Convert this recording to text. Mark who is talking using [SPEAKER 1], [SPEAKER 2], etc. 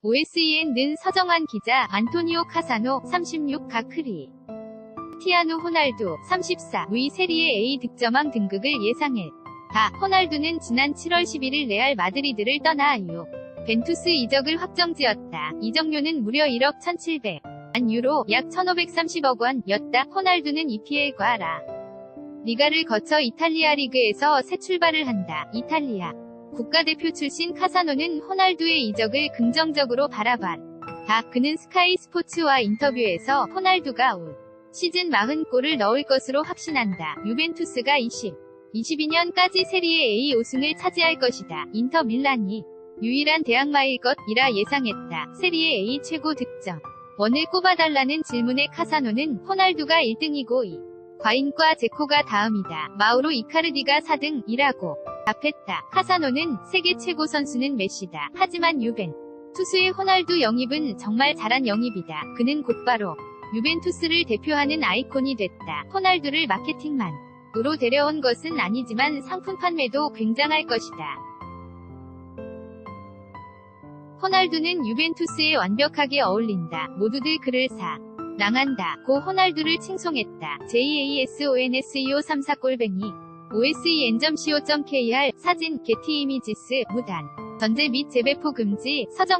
[SPEAKER 1] OSEN는 서정환 기자, 안토니오 카사노, 36 가크리. 티아누 호날두, 34, 위 세리에 A 득점왕 등극을 예상했. 다, 호날두는 지난 7월 11일 레알 마드리드를 떠나 이후 벤투스 이적을 확정지었다. 이적료는 무려 1억 1,700. 안 유로 약 1,530억 원이었다. 호날두는 EPL과 라 리가를 거쳐 이탈리아 리그에서 새 출발을 한다. 이탈리아 국가대표 출신 카사노는 호날두의 이적을 긍정적으로 바라봤. 다 그는 스카이 스포츠와 인터뷰에서 호날두가 올 시즌 40골을 넣을 것으로 확신한다. 유벤투스가 20, 22년까지 세리에 A 우승을 차지할 것이다. 인터 밀란이 유일한 대항마일 것이라 예상했다. 세리에 A 최고 득점. 원을 꼽아달라는 질문에 카사노는 호날두가 1등이고 2. 과인과 제코가 다음이다. 마우로 이카르디가 4등이라고 답했다. 카사노는 세계 최고 선수는 메시다. 하지만 유벤 투수의 호날두 영입은 정말 잘한 영입이다. 그는 곧바로 유벤투스를 대표하는 아이콘이 됐다. 호날두를 마케팅만 으로 데려온 것은 아니지만 상품 판매도 굉장할 것이다. 호날두는 유벤투스에 완벽하게 어울린다. 모두들 그를 사. 랑한다. 고 호날두를 칭송했다. JASONSEO34골뱅이 OSEN.co.kr 사진 게티 이미지스 무단 전제 및 재배포 금지 서정